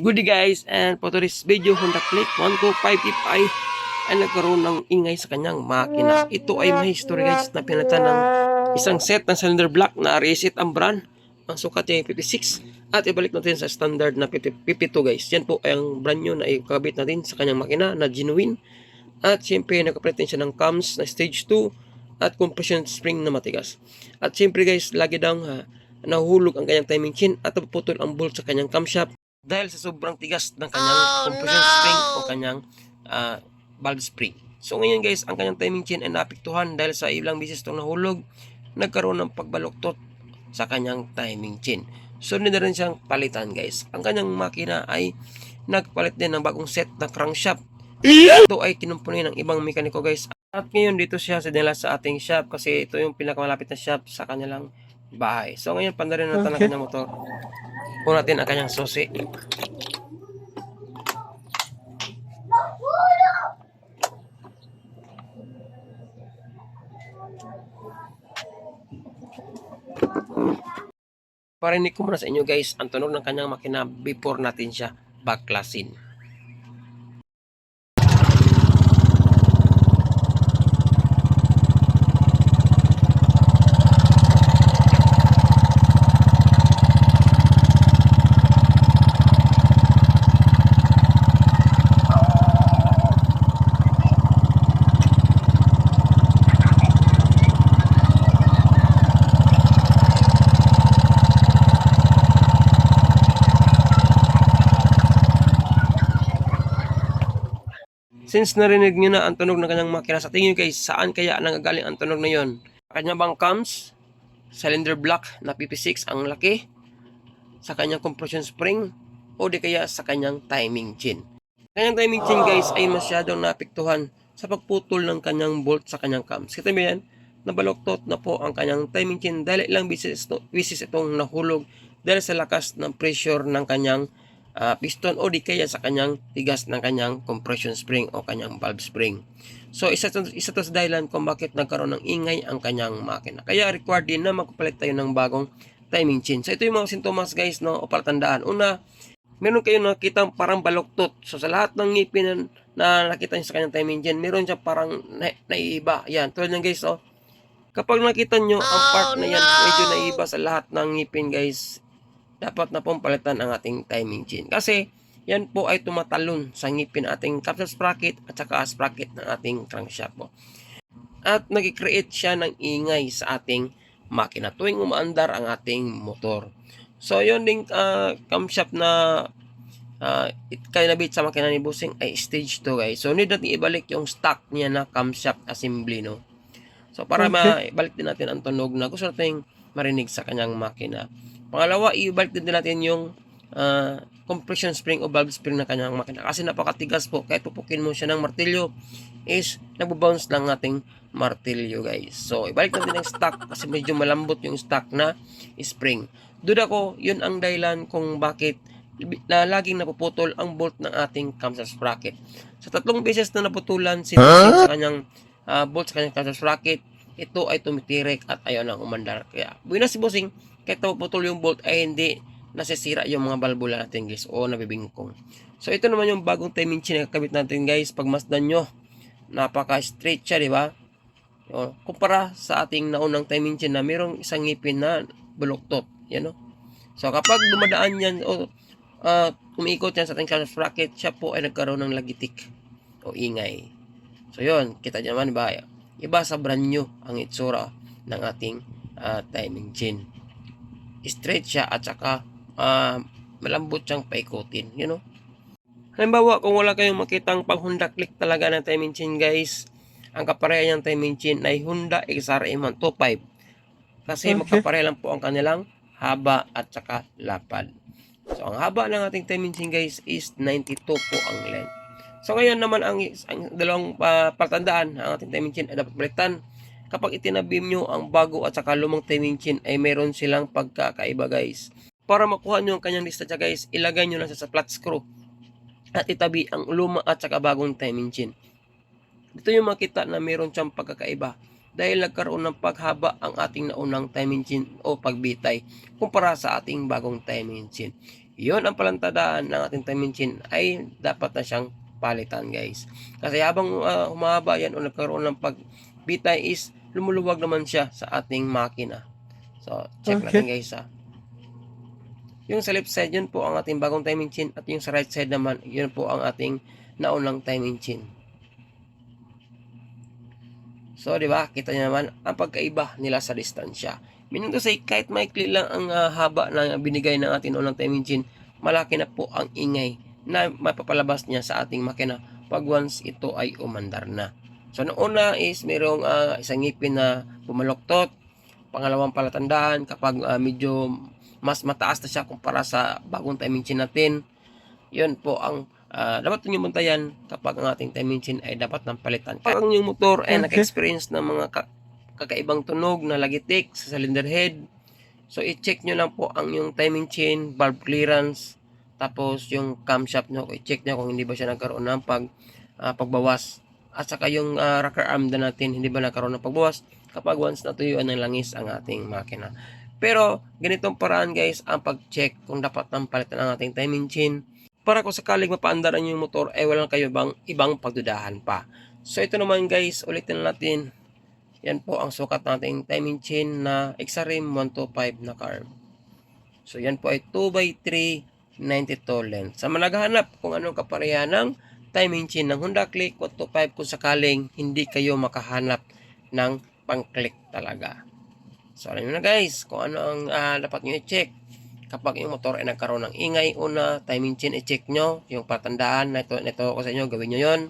Good day guys, and for today's video, Honda Click 125 ay nagkaroon ng ingay sa kanyang makina. Ito ay may history guys na pinalitan ng isang set ng cylinder block na reset ang brand. Ang sukat niya ay 56 at ibalik natin sa standard na 50 52 guys. Yan po ay ang brand new na ikabit natin sa kanyang makina na genuine. At siyempre nakapalit din siya ng cams na stage 2 at compression spring na matigas. At siyempre guys, lagi daw uh, nahulog ang kanyang timing chain at napuputol ang bolt sa kanyang camshaft dahil sa sobrang tigas ng kanyang compression spring o kanyang ah, valve spring. So ngayon guys, ang kanyang timing chain ay naapektuhan dahil sa ilang bisis itong nahulog, nagkaroon ng pagbaluktot sa kanyang timing chain. So na rin siyang palitan guys. Ang kanyang makina ay nagpalit din ng bagong set na crankshaft. Ito ay kinumpunin ng ibang mekaniko guys. At ngayon dito siya sa nila sa ating shop kasi ito yung pinakamalapit na shop sa kanilang bahay. So ngayon pandarin natin ang kanyang motor. Kunin natin ang kanyang susi. Parinig ko muna sa inyo guys ang tunog ng kanyang makina before natin siya baklasin. Since narinig niyo na ang tunog ng kanyang makina, sa tingin guys, saan kaya nanggagaling ang tunog na yon? Kanya bang cams, cylinder block na PP6 ang laki, sa kanyang compression spring, o di kaya sa kanyang timing chain. Kanyang timing chain guys ay masyadong napiktuhan sa pagputol ng kanyang bolt sa kanyang cams. Kita mo yan? Nabaloktot na po ang kanyang timing chain dahil ilang bisis, bisis itong nahulog dahil sa lakas ng pressure ng kanyang ah, piston o di kaya sa kanyang tigas ng kanyang compression spring o kanyang valve spring. So isa to, isa to sa dahilan kung bakit nagkaroon ng ingay ang kanyang makina. Kaya required din na magpalit tayo ng bagong timing chain. So ito yung mga sintomas guys no o palatandaan. Una, meron kayo nakita parang baloktot. So sa lahat ng ngipin na, na nakita niyo sa kanyang timing chain, meron siya parang na, naiiba. Yan, tulad ng guys oh. Kapag nakita nyo ang part na yan, medyo naiiba sa lahat ng ngipin guys, dapat na pong palitan ang ating timing chain. Kasi, yan po ay tumatalon sa ngipin ating capsule sprocket at saka sprocket ng ating crankshaft po. At nag-create siya ng ingay sa ating makina tuwing umaandar ang ating motor. So, yun ding uh, camshaft na uh, it kinabit sa makina ni Busing ay stage 2 guys. So, need natin ibalik yung stock niya na camshaft assembly, no? So, para maibalik din natin ang tunog na gusto natin marinig sa kanyang makina. Pangalawa, ibalik din natin yung ah, compression spring o valve spring ng kanyang makina. Kasi napakatigas po. Kahit pupukin mo siya ng martilyo, is nagbo-bounce lang ating martilyo guys. So, ibalik natin ang stock kasi medyo malambot yung stock na spring. Duda ko, yun ang dahilan kung bakit na laging napuputol ang bolt ng ating camshaft sprocket. Sa tatlong beses na naputulan si sa kanyang ah, bolt sa kanyang camshaft sprocket, ito ay tumitirik at ayaw nang umandar. Kaya, buwina si Bossing, kahit napuputol yung bolt ay hindi nasisira yung mga balbula natin guys o nabibingkong. So, ito naman yung bagong timing chain na kakabit natin guys. Pag masdan nyo, napaka-straight siya, di ba? O, kumpara sa ating naunang timing chain na mayroong isang ngipin na buloktot. Yan o. So, kapag dumadaan yan o ah, umiikot yan sa ating camshaft sprocket, siya po ay nagkaroon ng lagitik o ingay. So, yun. Kita naman, ba? Iba sa brand new ang itsura ng ating ah, timing chain. Straight siya at saka ah, malambot siyang paikutin. You know? Halimbawa, kung wala kayong makitang pang Honda Click talaga ng timing chain guys, ang kapareha niyang timing chain ay Honda XRM 125. Kasi magkapareha lang po ang kanilang haba at saka lapad. So, ang haba ng ating timing chain guys is 92 po ang length. So, ngayon naman ang, ang dalawang uh, patandaan, ang ating timing chain ay dapat baliktad. Kapag itinabim nyo ang bago at saka lumang timing chain ay meron silang pagkakaiba guys. Para makuha nyo ang kanyang distansya guys, ilagay nyo lang siya sa flat screw at itabi ang luma at saka bagong timing chain. Dito yung makita na meron siyang pagkakaiba dahil nagkaroon ng paghaba ang ating naunang time engine o pagbitay kumpara sa ating bagong time engine. Yon ang palantadaan ng ating time engine ay dapat na siyang palitan guys. Kasi habang uh, humahaba yan o nagkaroon ng pagbitay is lumuluwag naman siya sa ating makina. So, check Okay. natin guys ha. Yung sa left side, yun po ang ating bagong time engine at yung sa right side naman, yun po ang ating naunang time engine. So, di ba? Kita niyo naman ang pagkaiba nila sa distansya. Meaning to say, kahit maikli lang ang ah, haba na binigay ng ating unang time engine, malaki na po ang ingay na mapapalabas niya sa ating makina pag once ito ay umandar na. So, noong una is mayroong ah, isang ngipin na bumaloktot. Pangalawang palatandaan, kapag ah, medyo mas mataas na siya kumpara sa bagong time engine natin, yun po ang ah, dapat yung bantayan kapag ang ating time engine ay dapat nang palitan. Kapag ang yung motor ay Okay. naka-experience ng mga ka- kakaibang tunog na lagitik sa cylinder head, so i-check nyo lang po ang yung timing chain, valve clearance, tapos yung camshaft nyo, i-check nyo kung hindi ba siya nagkaroon ng pag, ah, pagbawas. At saka yung ah, rocker arm na natin, hindi ba nagkaroon ng pagbawas kapag once natuyuan ng langis ang ating makina. Pero ganitong paraan guys ang pag-check kung dapat nang palitan ang ating timing chain para kung sakaling mapaandaran yung motor ay walang kayo bang ibang pagdudahan pa. So ito naman guys, ulitin natin. Yan po ang sukat ng ating timing chain na Xarim 125 na carb. So yan po ay 2x3 92 length. Sa mga naghahanap kung anong kapareha ng timing chain ng Honda Click 125 kung sakaling hindi kayo makahanap ng pang-click talaga. So, alam na guys, kung ano ang ah, dapat nyo i-check. Kapag yung motor ay nagkaroon ng ingay, una, timing chain, i-check nyo. Yung patandaan, na ito, na ito ko sa inyo, gawin nyo yon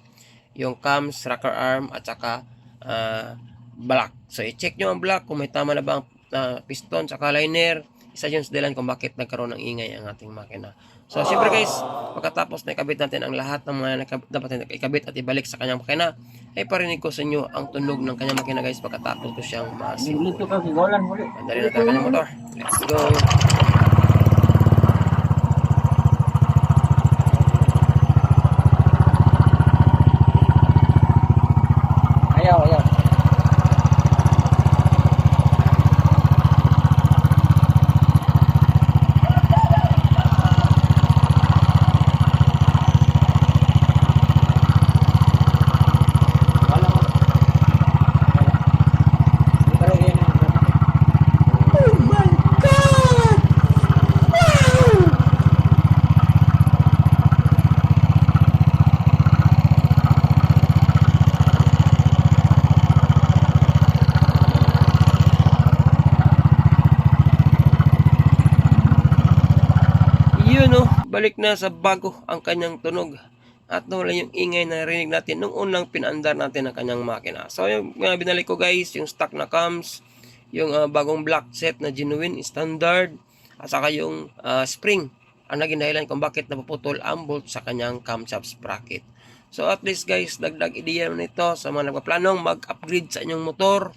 Yung cams, rocker arm, at saka ah, block. So, i-check nyo ang block kung may tama na ba ang ah, piston, saka liner. Isa yun sa dahilan kung bakit nagkaroon ng ingay ang ating makina. So, syempre guys, pagkatapos na ikabit natin ang lahat ng mga dapat ikabit at ibalik sa kanyang makina, ay parinig ko sa inyo ang tunog ng kanyang makina guys pagkatapos ko siyang muli. Mandali na tayo kanyang motor. Let's go. Ayaw, ayaw. Wala mo. Pero yan ang- Yun oh, balik na sa bago ang kanyang tunog. At nawala yung ingay na narinig natin nung unang pinaandar natin ang kanyang makina. So yung mga binalik ko guys, yung stock na cams, yung ah, bagong black set na genuine standard, at saka yung ah, spring ang naging dahilan kung bakit napuputol ang bolt sa kanyang camshaft sprocket. So at least guys, dagdag ideya nito sa mga nagpaplanong mag-upgrade sa inyong motor.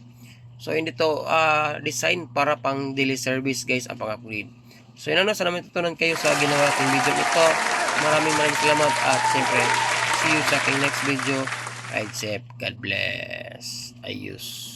So hindi to ah, design para pang daily service guys ang pang-upgrade. So yun ano, sana may tutunan kayo sa ginawa nating video ito. Maraming maraming salamat at siyempre, see you sa aking next video. Ride safe. God bless. Ayos.